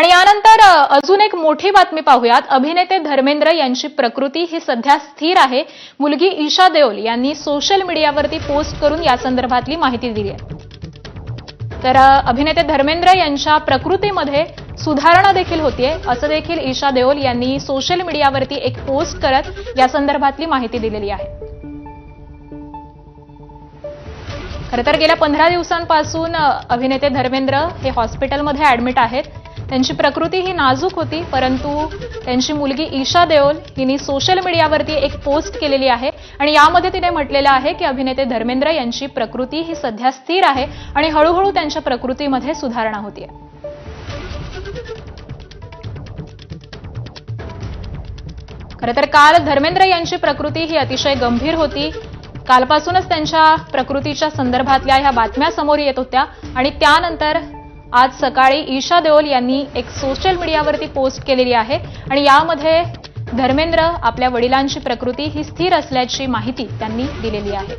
आणि यानंतर अजून एक मोठी बातमी पाहूयात. अभिनेते धर्मेंद्र यांची प्रकृती ही सध्या स्थिर आहे. मुलगी ईशा देओल यांनी सोशल मीडियावरती पोस्ट करून या संदर्भातली माहिती दिली आहे. तर अभिनेते धर्मेंद्र यांच्या प्रकृतीमध्ये सुधारणा देखील होतीये. असं देखील ईशा देओल यांनी सोशल मीडियावरती एक पोस्ट करत या संदर्भातली माहिती दिलेली आहे. खरं तर गेल्या पंधरा दिवसांपासून अभिनेते धर्मेंद्र हे हॉस्पिटलमध्ये ऍडमिट आहेत. त्यांची प्रकृती ही नाजूक होती परंतु त्यांची मुलगी ईशा देओल हिने सोशल मीडियावरती एक पोस्ट केलेली आहे आणि यामध्ये तिने म्हटलेलं आहे की अभिनेते धर्मेंद्र यांची प्रकृती ही सध्या स्थिर आहे आणि हळूहळू त्यांच्या प्रकृतीमध्ये सुधारणा होतीये. खरं तर काल धर्मेंद्र यांची प्रकृती ही अतिशय गंभीर होती. कालपासूनच त्यांच्या प्रकृतीच्या संदर्भातल्या ह्या बातम्या समोर येत होत्या आणि त्यानंतर आज सकाळी ईशा देओल यांनी एक सोशल मीडियावरती पोस्ट केलेली आहे आणि यामध्ये धर्मेंद्र आपल्या वडिलांची प्रकृती ही स्थिर असल्याची माहिती त्यांनी दिलेली आहे.